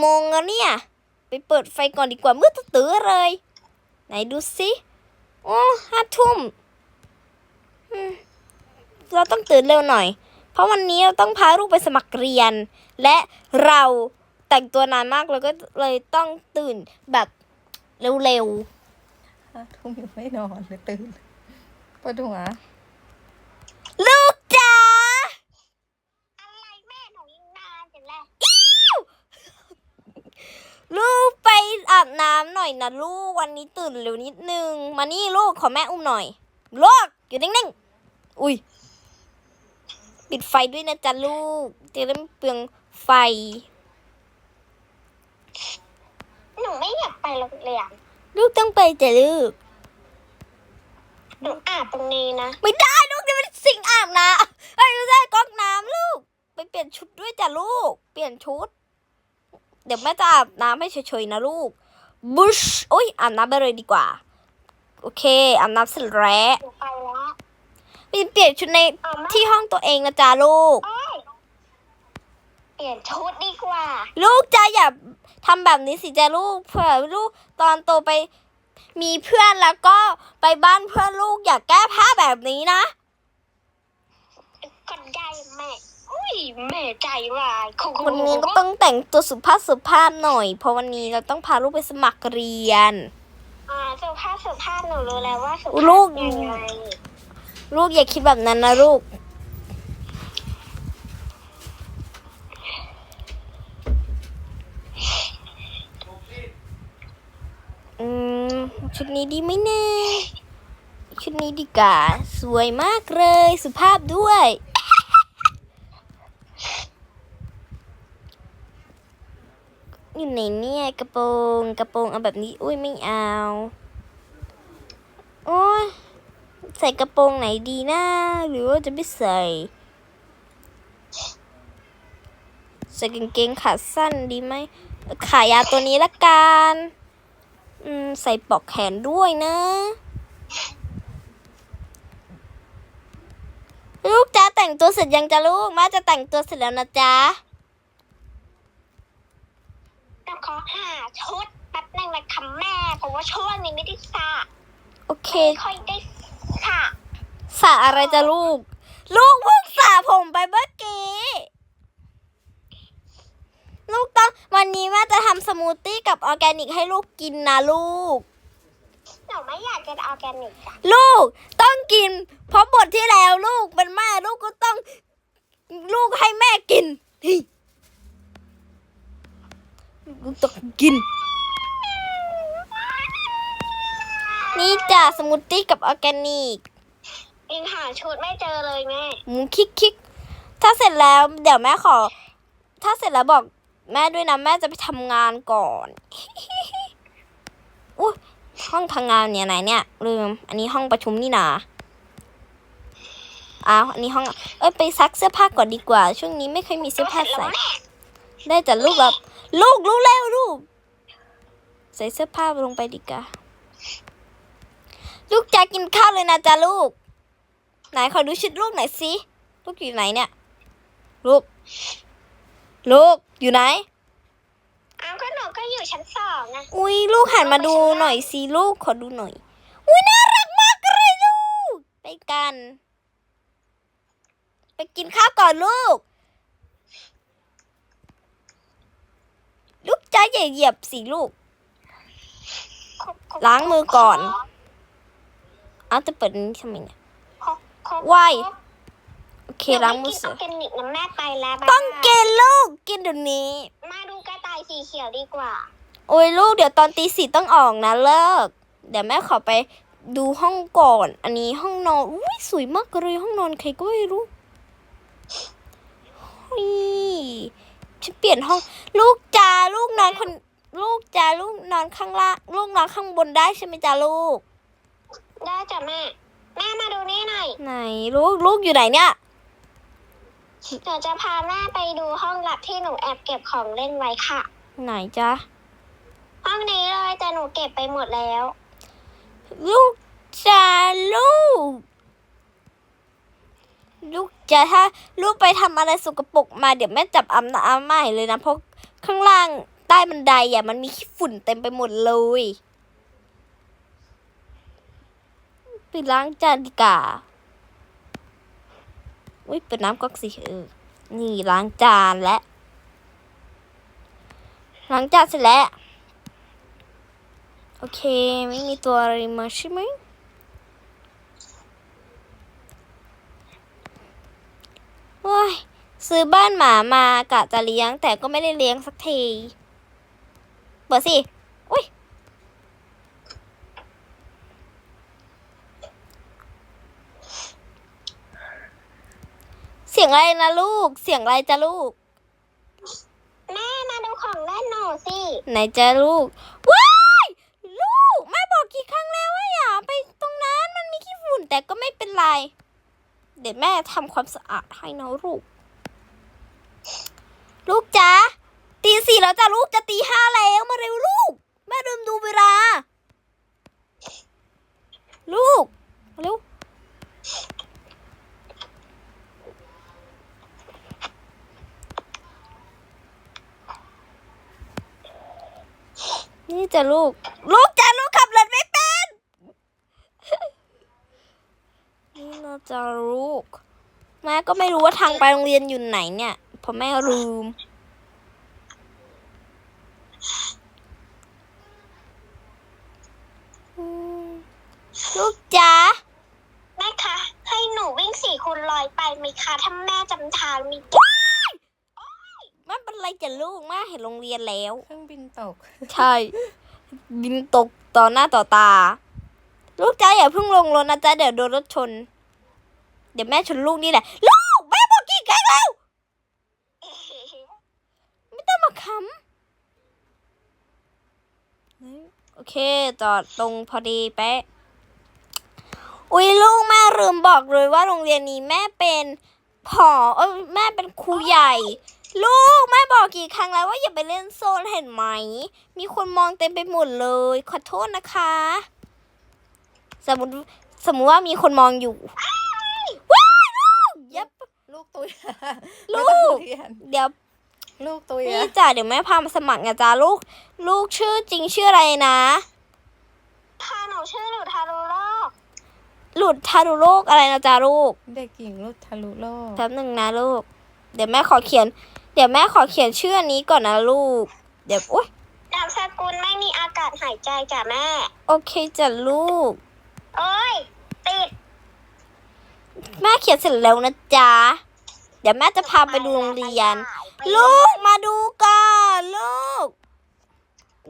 โมงแล้วเนี่ย ไปเปิดไฟก่อนดีกว่ามืดตื้อๆเลย ไหนดูสิโอ้ห้าทุ่มอืมเราต้องตื่นเร็วหน่อย เพราะวันนี้เราต้องพาลูกไปสมัครเรียน และเราแต่งตัวนานมากเราก็เลยต้องตื่นแบบเร็วห้าทุ่มยังไม่นอนเลยตื่นปวดหัวๆลูกจ๋า อะไรแม่หนูยังนานจังเลย ลูกไปอาบน้ำหน่อยนะลูกวันนี้ตื่นเร็วนิดนึง มานี่ลูกขอแม่อุ้มหน่อยลูกอยู่นิ่งๆ อุ้ยปิดไฟด้วยนะจ๊ะลูกจะได้ไม่เปลืองไฟ หนูไม่อยากไปโรงเรียน ลูกต้องไปจ้ะลูก หนูอาบตรงนี้นะ ไม่ได้ลูกจะเป็นสิ่งอาบน้ำเอ้ยไม่ได้ก๊อกน้ำลูก ไปเปลี่ยนชุดด้วยจ้ะลูก เปลี่ยนชุด เดี๋ยวแม่จะอาบน้ำให้เฉยๆนะลูกบุชโอ้ยอาบน้ำไปเลยดีกว่า โอเคอาบน้ำเสร็จแล้วหนูไปแล้วไปเปลี่ยนชุดในเอาแม่ที่ห้องตัวเองนะจ๊ะลูกเอ้ยเปลี่ยนชุดดีกว่า ลูกจะอย่าทำแบบนี้สิจ้ะลูกเผื่อลูกตอนโตไปมีเพื่อนแล้วก็ไปบ้านเพื่อนลูกอย่าแก้ผ้าแบบนี้นะก็ได้แม่ อุ้ยแม่ใจร้ายคงวันนี้ก็ต้องแต่งตัวสุภาพสุภาพหน่อย เพราะวันนี้เราต้องพาลูกไปสมัครเรียน อ่าสุภาพสุภาพหนูรู้แล้วว่าสุภาพลูก ยังไงลูกอย่าคิดแบบนั้นนะลูก อืม ชุดนี้ดีไหมเนี่ยชุดนี้ดีกว่า สวยมากเลย สุภาพด้วย อยู่ไหนเนี่ยกระโปรงกระโปรงเอาแบบนี้อุ้ยไม่เอา โอ้ยใส่กระโปรงไหนดีนะหรือว่าจะไม่ใส่ ใส่กางเกงขาสั้นดีไหมขายาวตัวนี้ละกันอืมใส่ปลอกแขนด้วยนะลูกจ้าแต่งตัวเสร็จยังจ้ะลูก มาจะแต่งตัวเสร็จแล้วนะจ๊ะ ต้องขอหาชุดแป๊บนึงนะคะแม่เพราะว่าช่วงนี้ไม่ได้สระโอเค ไม่ค่อยได้สระสระอะไรจ้ะลูก ลูกเพิ่งสระผมไปเมื่อกี้ ลูกต้องวันนี้แม่จะทำสมูทตี้กับออร์แกนิกให้ลูกกินนะลูก หนูไม่อยากจะออร์แกนิกอะลูกต้องกิน เพราะบทที่แล้วลูกเป็นแม่ลูกก็ต้อง ลูกให้แม่กินเฮ้ย ลูกต้องกิน นี่จ้ะสมูทตี้กับออร์แกนิกยังหาชุดไม่เจอเลยแม่หมูคิกคิกถ้าเสร็จแล้วเดี๋ยวแม่ขอ ถ้าเสร็จแล้วบอกแม่ด้วยนะ แม่จะไปทำงานก่อน อุ้ยห้องทำงานเนี่ยไหนเนี่ยลืม อันนี้ห้องประชุมนี่นาอ้าวอันนี้ห้อง เอ้ยไปซักเสื้อผ้าก่อนดีกว่า ช่วงนี้ไม่ค่อยมีเสื้อผ้าใส่ ได้แต่ลูกแบบ ลูกลูกเร็วลูก ใส่เสื้อผ้าลงไปดีกว่าลูกจะกินข้าวเลยนะจ๊ะลูก ไหนขอดูชุดลูกหน่อยสิลูกอยู่ไหนเนี่ย ลูก ลูกอยู่ไหนอ้าวก็หนูก็อยู่ชั้นสองนะอุ้ยลูกหันมาดูหน่อยสิลูกขอดูหน่อย อุ้ยน่ารักมากเลยลูก ไปกัน ไปกินข้าวก่อนลูก ลูก จ้าอย่าเหยียบสิลูก ล้างมือก่อนอ้าวจะเปิดอันนี้ทำไมเนี่ยไหว้โอเคล้างมือเสร็ร็จจออร์แกนิกนะแม่ไปแล้วบ๊ายบายต้องกินลูกกินเดี๋ยวนี้ มาดูกระต่ายสีเขียวดีกว่า โอ้ยลูกเดี๋ยวตอนตีสี่ต้องออกนะเลิก เดี๋ยวแม่ขอไปดูห้องก่อน อันนี้ห้องนอนอุ้ยสวยมากเลยห้องนอนใครก็ไม่รู้อุ้ย ฉันเปลี่ยนห้อง ลูกจ้าลูกนอนคน ลูกจ้าลูกนอนข้างล่างลูกนอนข้างบนได้ใช่ไหมจ้าลูก ได้จ้ะแม่ แม่มาดูนี่หน่อยไหนลูกลูกอยู่ไหนเนี่ย หนูจะพาแม่ไปดูห้องลับที่หนูแอบเก็บของเล่นไว้ค่ะ ไหนจ้าห้องนี้เลยแต่หนูเก็บไปหมดแล้ว ลูกจ้าลูก ลูก จะถ้าลูกไปทำอะไรสกปรกมาเดี๋ยวแม่จับอาน้ำใหม่เลยนะเพราะข้างล่างใต้บันไดอะมันมีขี้ฝุ่นเต็มไปหมดเลยไปล้างจานดีกว่าอุ้ยเปิดน้ำก๊อกสิเออนี่ล้างจานและล้างจานเสร็จแล้ว โอเค ไม่มีตัวอะไรมาใช่ไหม โอ้ยซื้อบ้านหมามากะจะเลี้ยง แต่ก็ไม่ได้เลี้ยงสักทีเปิดสิ อุ้ย เสียงอะไรนะลูก เสียงอะไรจ้ะลูก แม่มาดูของเล่นหนูสิ ไหนจะลูก ว้ายลูก แม่บอกกี่ครั้งแล้วว่าอย่าไปตรงนั้นมันมีขี้ฝุ่นแต่ก็ไม่เป็นไร เดี๋ยวแม่ทำความสะอาดให้นะลูก ลูกจ๊ะตีสี่แล้วจ้ะลูกจะตีห้าแล้วมาเร็วลูก แม่ลืมดูเวลา ลูกมาเร็วนี่จะลูก ลูกจะลูกขับรถไม่เป็น นี่น่า จะลูกแม่ก็ไม่รู้ว่าทางไปโรงเรียนอยู่ไหนเนี่ยเพราะแม่ลืมอืมลูกจ๋าแม่คะ ให้หนูวิ่งสี่คูณร้อยไปไหมคะถ้าแม่จำทางมีไม่เป็นไรจ้ะลูกแม่เห็นโรงเรียนแล้ว เครื่องบินตก ใช่ บินตกต่อหน้าต่อตา ลูกจ้าอย่าเพิ่งลงรถนะจ๊ะเดี๋ยวโดนรถชน เดี๋ยวแม่ชนลูกนี่แหละ ลูกแม่บอกกี่ครั้งแล้ว ไม่ต้องมาค้ำโอเคจอดตรงพอดีเป๊ะอุ้ยลูกแม่ลืมบอกเลยว่าโรงเรียนนี้แม่เป็นผอเอ้ยแม่เป็นครูใหญ่ ลูกแม่บอกกี่ครั้งแล้วว่าอย่าไปเล่นโซนเห็นไหม มีคนมองเต็มไปหมดเลย ขอโทษนะคะ สมมติสมมติว่ามีคนมองอยู่ ว้ายลูกยับลูกตุยลูกไม่ต้องเรียนเดี๋ยว ลูกตุยนี่อะจ้ะเดี๋ยวแม่พามาสมัครนะจ๊ะลูก ลูกชื่อจริงชื่ออะไรนะพาหนูชื่อหนูทารุโลก หลุดทารุโลกอะไรนะจ๊ะลูก เด็กหญิงลูกทะลุโลกแป๊บหนึ่งนะลูก เดี๋ยวแม่ขอเขียน เดี๋ยวแม่ขอเขียนชื่ออันนี้ก่อนนะลูก เดี๋ยวโอ๊ยนามสกุลไม่มีอากาศหายใจจ้ะแม่ โอเคจ้ะลูก โอ้ยติด แม่เขียนเสร็จแล้วนะจ๊ะ เดี๋ยวแม่จะพาไปดูโรงเรียน ลูกมาดูกันลูก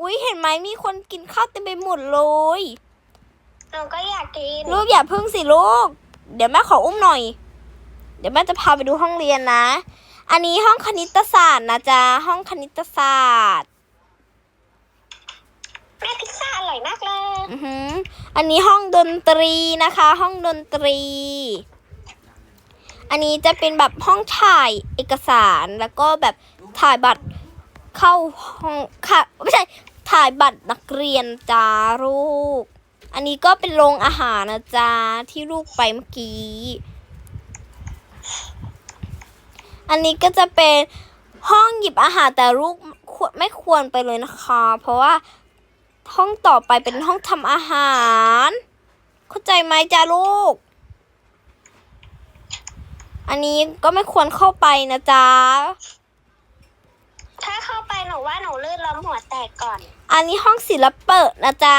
อุ้ยเห็นไหมมีคนกินข้าวเต็มไปหมดเลย หนูก็อยากกิน ลูกอย่าพึ่งสิลูก เดี๋ยวแม่ขออุ้มหน่อย เดี๋ยวแม่จะพาไปดูห้องเรียนนะ อันนี้ห้องคณิตศาสตร์นะจ๊ะ ห้องคณิตศาสตร์ แม่พิซซ่าอร่อยมากเลย อือหืออันนี้ห้องดนตรีนะคะ ห้องดนตรี อันนี้จะเป็นแบบห้องถ่ายเอกสารแล้วก็แบบถ่ายบัตรเข้าห้องค่ะไม่ใช่ถ่ายบัตรนักเรียนจ้าลูก อันนี้ก็เป็นโรงอาหารนะจ๊ะที่ลูกไปเมื่อกี้ อันนี้ก็จะเป็นห้องหยิบอาหารแต่ลูกไม่ควรไปเลยนะคะ เพราะว่าห้องต่อไปเป็นห้องทำอาหาร เข้าใจไหมจ้าลูก อันนี้ก็ไม่ควรเข้าไปนะจ๊ะ ถ้าเข้าไปหนูว่าหนูลื่นล้มหัวแตกก่อน อันนี้ห้องศิลปะนะจ๊ะ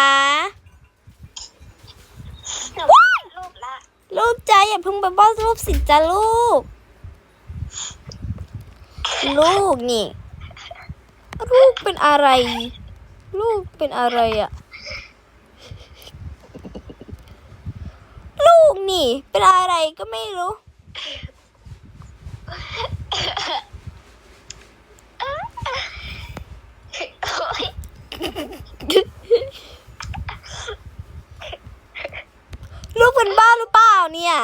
หนูว่ารูปละลูกจ้าอย่าเพิ่งไปบ้านรูปสิจ้าลูก ลูกนี่ ลูกเป็นอะไร ลูกเป็นอะไรอะลูกนี่ เป็นอะไรก็ไม่รู้โอ๊ย ลูกเป็นบ้าหรือเปล่าเนี่ย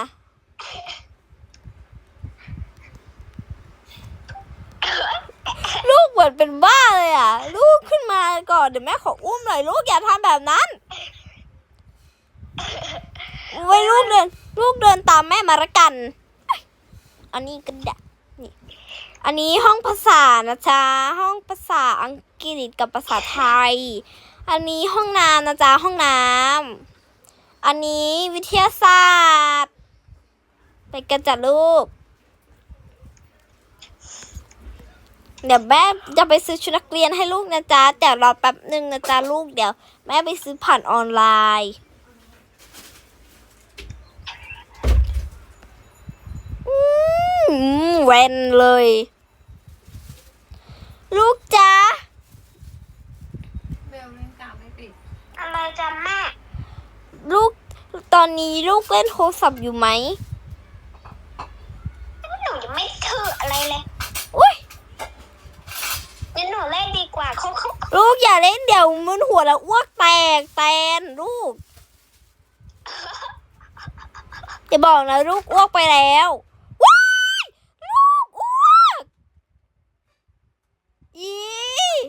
ลูกเหมือนเป็นบ้าเลยอะ ลูกขึ้นมาก่อนเดี๋ยวแม่ขออุ้มหน่อยลูกอย่าทำแบบนั้นไว้ลูกเดิน ลูกเดินตามแม่มาละกัน อันนี้ก็ได้นี่ อันนี้ห้องภาษานะจ๊ะ ห้องภาษาอังกฤษกับภาษาไทย อันนี้ห้องน้ำนะจ๊ะ ห้องน้ำ อันนี้วิทยาศาสตร์ ไปกันจ้ะลูก เดี๋ยวแม่จะไปซื้อชุดนักเรียนให้ลูกนะจ๊ะ แต่รอแป๊บหนึ่งนะจ๊ะลูก เดี๋ยว แม่ไปซื้อผ่านออนไลน์ อื มเวนเลย ลูกจ๊ะเบลเล่นกาไม่ปิดอะไรจ้ะแม่ ลูกตอนนี้ลูกเล่นโทรศัพท์อยู่ไหมหนูยังไม่ถืออะไรเลยอุ้ยงั้นหนูเล่นดีกว่าเขาเขาลูกอย่าเล่นเดี๋ยวมันหัวแล้วอ้วกแตกแตนลูกอย่าบอกนะลูกอ้วกไปแล้วว้ายลูกอ้วก อี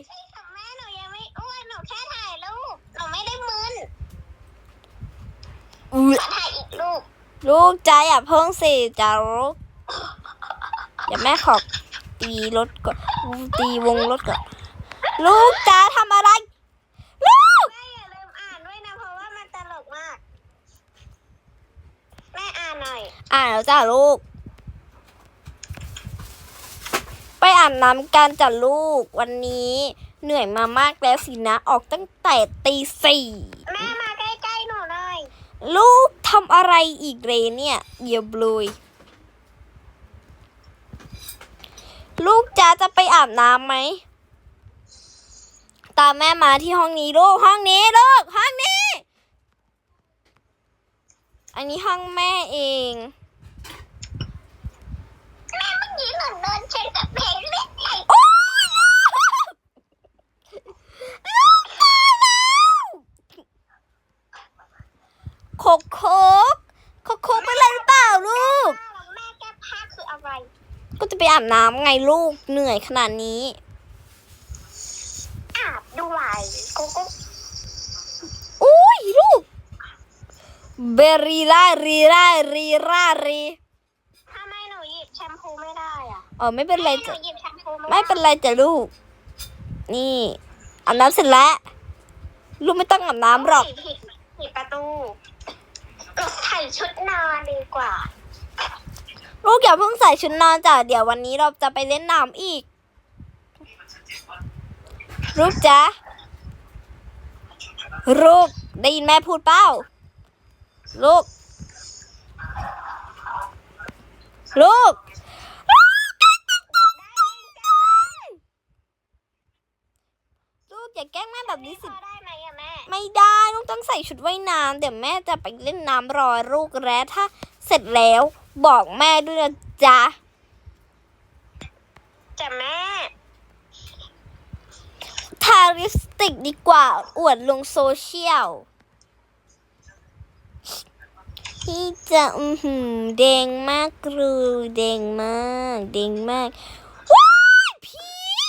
ใช่ค่ะแม่หนูยังไม่อ้วนหนูแค่ถ่ายรูปหนูไม่ได้มึนอุ๊ยขอถ่ายอีกรูปลูกใจอะเพิ่งสิจ้าลูกเดี๋ยวแม่ขอตีรถก่อนตีวงรถก่อนลูกจ้าทำอะไร ลูก แม่อย่าลืมอ่านด้วยนะเพราะว่ามันตลกมากแม่อ่านหน่อย อ่านแล้วจ้าลูก ไปอาบน้ำกันจ้ะลูกวันนี้เหนื่อยมามากแล้วสินะ ออกตั้งแต่ตีสี่แม่มาใกล้ๆหนูหน่อยลูกทำอะไรอีกเรเนี่ยเดี๋ยวบลุยลูกจ้าจะไปอาบน้ำไหม ตามแม่มาที่ห้องนี้ลูกห้องนี้ลูกห้องนี้ อันนี้ห้องแม่เอง แม่เมื่อกี้หนูโดนเช็ดกับเพลงเล่นใหญ่โอ๊ยลูกมาแล้วโคกโคกโคกโคกเป็นไรหรือเปล่าลูก แม่แก้ผ้าคืออะไร ก็จะไปอาบน้ำไงลูกเหนื่อยขนาดนี้ อาบด้วยกูกูอุ้ยลูกเบรีล่ารีล่ารีล่ารี ทำไมหนูหยิบแชมพูไม่ได้อะ เออไม่เป็นไรแม่หนูจ้ะหยิบแชมพูไม่ไม่ได้เป็นไรจ้ะลูก นี่อาบน้ำเสร็จแล้ว ลูกไม่ต้องอาบน้ำหรอกผิดผิดผิดประตูเราใส่ชุดนอนดีกว่า ลูกอย่าเพิ่งใส่ชุดนอนจ้ะเดี๋ยววันนี้เราจะไปเล่นน้ำอีกลูกจ๊ะลูกได้ยินแม่พูดเปล่าลูก ลูก อย่าแกล้งแม่แบบนี้สิพอได้ไหมอะแม่ ไม่ได้ลูกต้องใส่ชุดว่ายน้ำเดี๋ยวแม่จะไปเล่นน้ำรอลูกแล้วถ้าเสร็จแล้วบอกแม่ด้วยนะจ๊ะจะแม่ ทาลิปสติกดีกว่าอวดลงโซเชียลที่จะอือหือแดงมากเลยแดงมากแดงมาก ว้ายพี่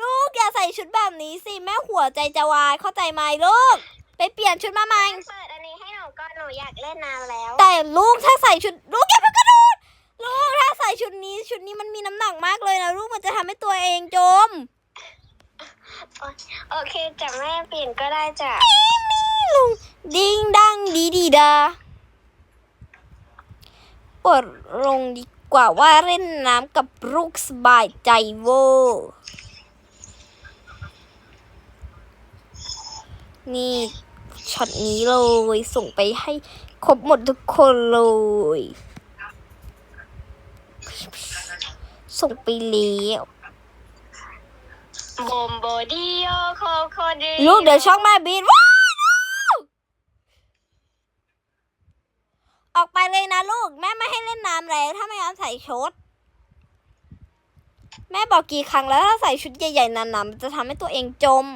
ลูกอย่าใส่ชุดแบบนี้สิแม่หัวใจจะวายเข้าใจไหมลูก ไปเปลี่ยนชุดมาใหม่ เปิดอันนี้ให้หนูก่อนหนูอยากเล่นนานแล้ว แต่ลูกถ้าใส่ชุดลูกอย่าเพิ่งกระโดดลูกถ้าใส่ชุดนี้ชุดนี้มันมีน้ำหนักมากเลยนะลูกมันจะทำให้ตัวเองจมโอเคจะแม่เปลี่ยนก็ได้จ้ะลุงดิงดังดีดีดาปลดลงดีกว่าว่าเล่นน้ำกับลูกสบายใจโว นี่ช็อตนี้เลยส่งไปให้ครบหมดทุกคนเลย ส่งไปแล้วบอมโบดิโอโคโคดิลูกเดี๋ยวช่องแม่บีดว้ายลูกออกไปเลยนะลูก แม่ไม่ให้เล่นน้ำแล้ว ถ้าไม่งั้นใส่ชุด แม่บอกกี่ครั้งแล้วถ้าใส่ชุดใหญ่ๆหนาๆมันจะทำให้ตัวเองจม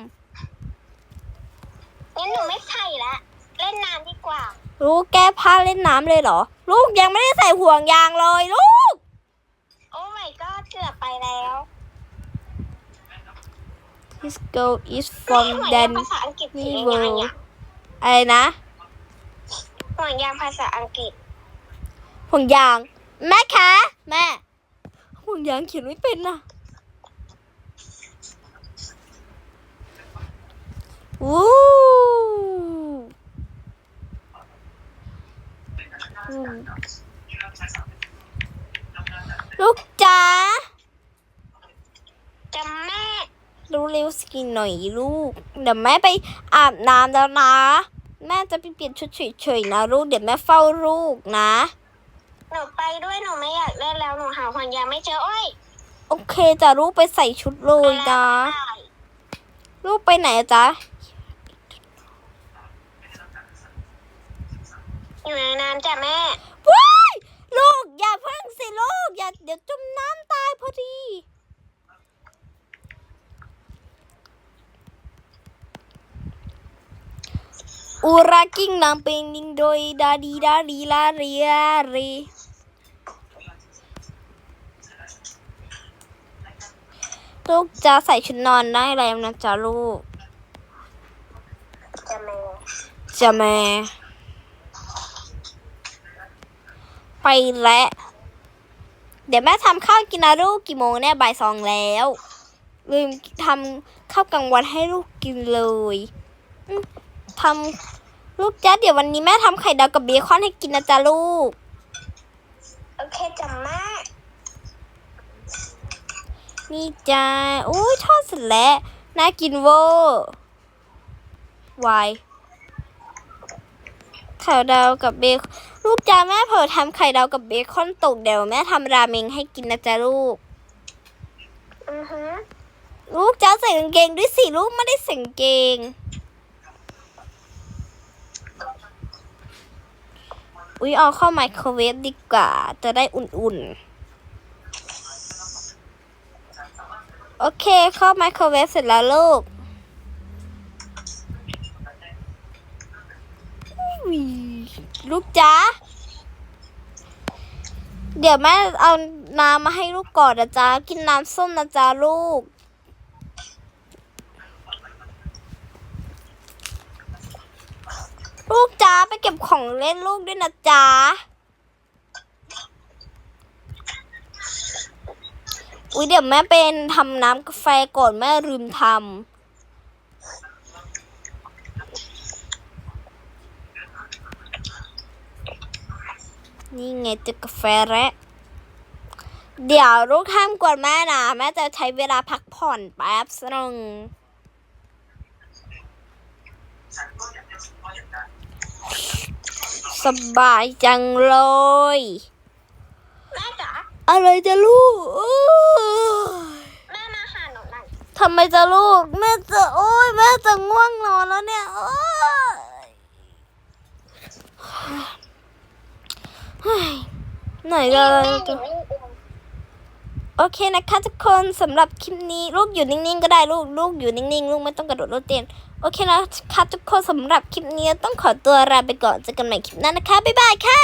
งั้นหนูไม่ใส่ละ เล่นน้ำดีกว่า ลูกแก้ผ้าเล่นน้ำเลยเหรอ ลูกยังไม่ได้ใส่ห่วงยางเลยลูก โอ้ my god เกือบไปแล้ว This girl is แม่ from ห่วงยาง Dan ภาษาอังกฤษนี่คือเวยังอไงร์อะอะไรนะห่วงยางภาษาอังกฤษ ห่วงยาง แม่คะ แม่ห่วงยางเขียนไม่เป็นนะ วู้อืมลูกจ๋าจำแม่รู้เร็วสกินหน่อยลูก เดี๋ยวแม่ไปอาบน้ำแล้วนะ แม่จะไปเปลี่ยนชุดเฉยๆนะลูก เดี๋ยวแม่เฝ้าลูกนะ หนูไปด้วยหนูไม่อยากเล่นแล้วหนูหาห่วงยางไม่เจอโอ้ยโอเคจ้ะลูกไปใส่ชุดเลยนะลูกไปไหนอะจ๊ะ อยู่ในน้ำจ้ะแม่ว้ายลูกอย่าเพิ่งสิลูกอย่าเดี๋ยวจมน้ำตายพอดี อูรากิ้งนางเป็นดิงโดยดาดีดาดีลาเรียเรลูกจะใส่ชุดนอนได้แล้วนะจ๊ะลูกจะแม่จะแม่ ไปแล้วเดี๋ยวแม่ทำข้าวกินนะลูกกี่โมงเนี่ยบ่ายสองแล้ว ลืมทำข้าวกลางวันให้ลูกกินเลยอืมทำลูกจ้าเดี๋ยววันนี้แม่ทำไข่ดาวกับเบคอนให้กินนะจ๊ะลูก โอเคจ้ะแม่นี่จ้าอุ้ยทอดเสร็จแล้วน่ากินเวอร์วายไข่ดาวกับเบคอน ลูกจ้าแม่เผลอทำไข่ดาวกับเบคอนตกเดี๋ยวแม่ทำราเมงให้กินนะจ๊ะลูก อือฮึลูกจ้าใส่กางเกงด้วยสิลูกไม่ได้ใส่กางเกง อุ๊ยเอาเข้าไมโครเวฟดีกว่า จะได้อุ่นๆ โอเคเข้าไมโครเวฟเสร็จแล้วลูกอุ๊ย ลูกจ้าเดี๋ยวแม่เอาน้ำมาให้ลูกก่อนนะจ๊ะ กินน้ำส้มนะจ๊ะลูก ลูกจ้าไปเก็บของเล่นลูกด้วยนะจ๊ะ อุ้ยเดี๋ยวแม่เป็นทำน้ำกาแฟก่อนแม่ลืมทำ นี่ไงเจอกาแฟแล้วเดี๋ยวลูกทำก่อนแม่นะ แม่จะใช้เวลาพักผ่อนแป๊บนึงสบายจังเลยแม่จ๋าอะไรจะลูกโอ้ยแม่มาหาหนูหน่อยทำไมจะลูก แม่จะโอ้ยแม่จะง่วงนอนแล้วเนี่ยโอ้ยเฮ้ยไหนเลยอยเลยโอเคนะคะทุกคนสำหรับคลิปนี้ลูกอยู่นิ่งๆก็ได้ลูกลูกอยู่นิ่งๆลูกไม่ต้องกระโดดโลดเต้นโอเคนะคะทุกคนสำหรับคลิปนี้ต้องขอตัวลาไปก่อนเจอกันใหม่คลิปหน้านะคะบ๊ายบายค่ะ